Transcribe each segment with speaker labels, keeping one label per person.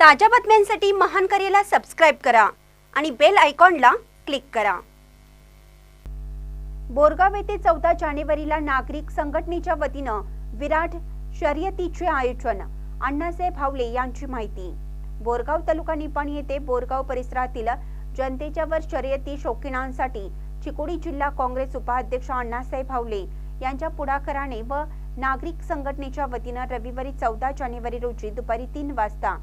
Speaker 1: ताज्या बातम्यांसाठी महान करेला सबस्क्राईब करा आणि बेल आयकॉनला क्लिक करा. बोरगाव येथे चौदा जानेवारीला नागरिक संघटनेच्या वतीनं विराट शर्यतीचे आयोजन. अण्णासाहेब भावले यांची माहिती. बोरगाव तालुका निपाणी येथे बोरगाव परिसरातील जनतेच्या वर शर्यती शौकीनांसाठी चिकोडी जिल्हा काँग्रेस उपाध्यक्ष अण्णासाहेब भावले यांच्या पुढाकाराने व नागरिक संघटनेच्या वतीनं रविवारी चौदा जानेवारी रोजी दुपारी तीन वाजता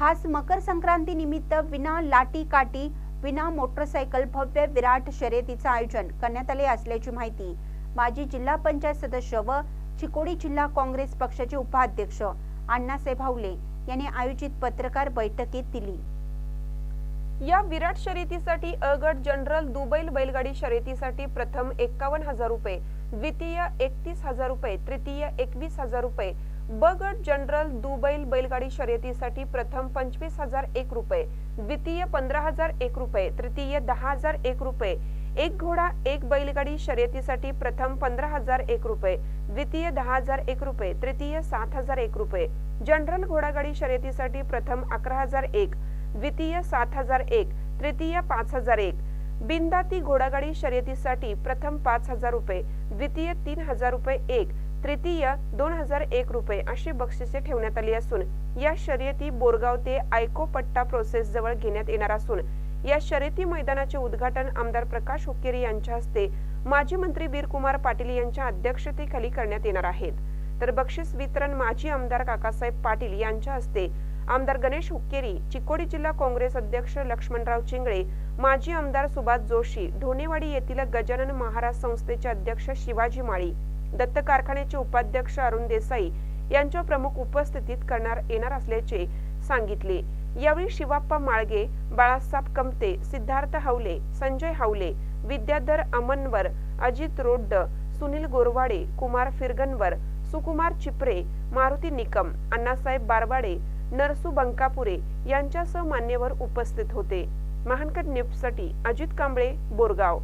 Speaker 1: खास मकर संक्रांती निमित्त विना लाटी काटी विना मोटरसायकल भव्य विराट शर्यतीचं आयोजन करण्यात आले असल्याची माहिती माजी जिल्हा पंचायत सदस्य व चिकोडी जिल्हा काँग्रेस पक्षाचे उपाध्यक्ष अण्णासाहेब भावले यांनी आयोजित पत्रकार बैठकीत दिली.
Speaker 2: या विराट शर्यतीसाठी अगड जनरल दुबैल बैलगाडी शर्यतीसाठी प्रथम एक्कावन्न हजार रुपये द्वितीय एकतीस हजार रुपये तृतीय एकवीस हजार रुपये ब गट जनरल दुबैल बैलगाडी शर्यतीसाठी प्रथम पंचवीस हजार एक रुपये द्वितीय पंधरा हजार एक रुपये तृतीय दहा हजार एक रुपये. एक घोडा एक बैलगाडी शर्यतीसाठी प्रथम पंधरा हजार एक रुपये द्वितीय दहा हजार एक रुपये तृतीय सात हजार एक रुपये. जनरल घोडागाडी शर्यतीसाठी प्रथम अकरा हजार एक द्वितीय सात हजार एक तृतीय पाच हजार एक. बिंदाती घोडागाडी शर्यतीसाठी प्रथम पाच हजार रुपये द्वितीय तीन हजार रुपये एक तृतीय दोन हजार एक रुपये अशी बक्षिसे ठेवण्यात आली असून या शर्यती बोरगाव ते आयकोपट्टा प्रोसेस जवळ घेण्यात येणार असून या शर्यती मैदानाचे उद्घाटन आमदार प्रकाश हुक्केरी यांच्या हस्ते माजी मंत्री वीरकुमार पाटील यांच्या अध्यक्षतेखाली करण्यात येणार आहेत. तर बक्षीस वितरण माजी आमदार काकासाहेब पाटील यांच्या हस्ते आमदार गणेश हुक्केरी चिकोडी जिल्हा काँग्रेस अध्यक्ष लक्ष्मणराव चिंगळे माजी आमदार सुभाष जोशी ढोणेवाडी येथील गजानन महाराज संस्थेचे अध्यक्ष शिवाजी माळी दत्त कारखान्याचे उपाध्यक्ष अरुण देसाई यांच्या प्रमुख उपस्थितीत करणार येणार असल्याचे सांगितले. यावेळी शिवाप्पा माळगे बाळासाहेब कमते सिद्धार्थ हावले संजय हावले विद्याधर अमनवर अजित रोड्ड सुनील गोरवाडे कुमार फिरगनवर सुकुमार चिपरे मारुती निकम अण्णासाहेब बारवाडे नरसू बंकापुरे यांच्यासह मान्यवर उपस्थित होते. महानकट न्यूजसाठी अजित कांबळे बोरगाव.